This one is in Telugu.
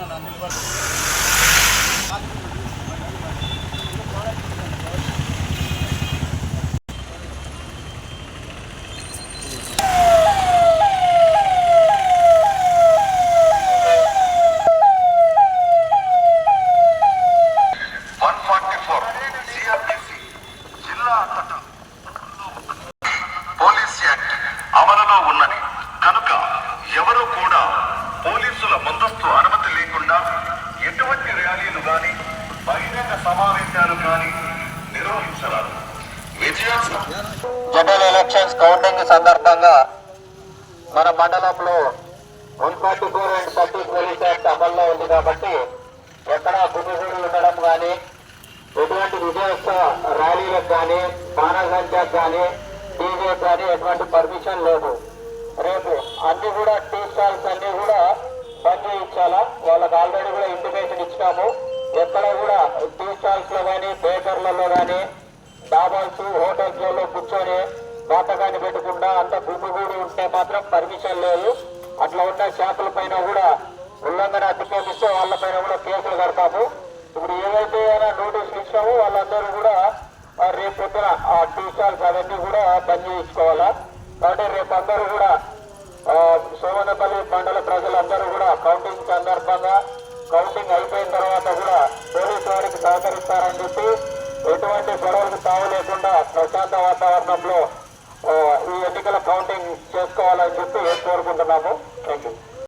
వన్ జనరల్ ఎలక్షన్స్ కౌంటింగ్ సందర్భంగా మన మండలంలో one forty four and thirty police act అమల్లో ఉంది కాబట్టి ఎక్కడ గుమిగూడి ఉండడం కానీ ఎటువంటి విజయోత్సవ ర్యాలీలకు కానీ బాణసంచకు కానీ డీజే కానీ ఎటువంటి పర్మిషన్ లేదు. రేపు అన్ని కూడా టీ స్టాల్స్ అన్ని కూడా బంద్ చేయించాలా? వాళ్ళకి ఆల్రెడీ కూడా ఇంటిమేషన్ ఇచ్చినాము. ఎక్కడ కూడా టీ స్టాల్స్లో కానీ బేకర్లలో కానీ డాబాల్స్ హోటల్స్లలో కూర్చొని బాటగాని పెట్టకుండా అంత గుమిగూడి ఉంటే మాత్రం పర్మిషన్ లేదు. అట్లా ఉన్న షాపుల పైన కూడా ఉల్లంఘన అతిక్రమిస్తే వాళ్ళ పైన కూడా కేసులు కడతాము. ఇప్పుడు ఏవైతే అయినా నోటీసులు ఇచ్చామో వాళ్ళందరూ కూడా రేపు పొద్దున ఆ టీ స్టాల్స్ అవన్నీ కూడా బంద్ చేయించుకోవాలా? కాబట్టి రేపు అందరూ కూడా సోమనపల్లి మండలం కౌంటింగ్ అయిపోయిన తర్వాత కూడా పోలీసు వారికి సహకరిస్తారని చెప్పి ఎటువంటి గొడవలకు తావు లేకుండా ప్రశాంత వాతావరణంలో ఈ ఎన్నికల కౌంటింగ్ చేసుకోవాలని చెప్పి కోరుకుంటున్నాము. Thank you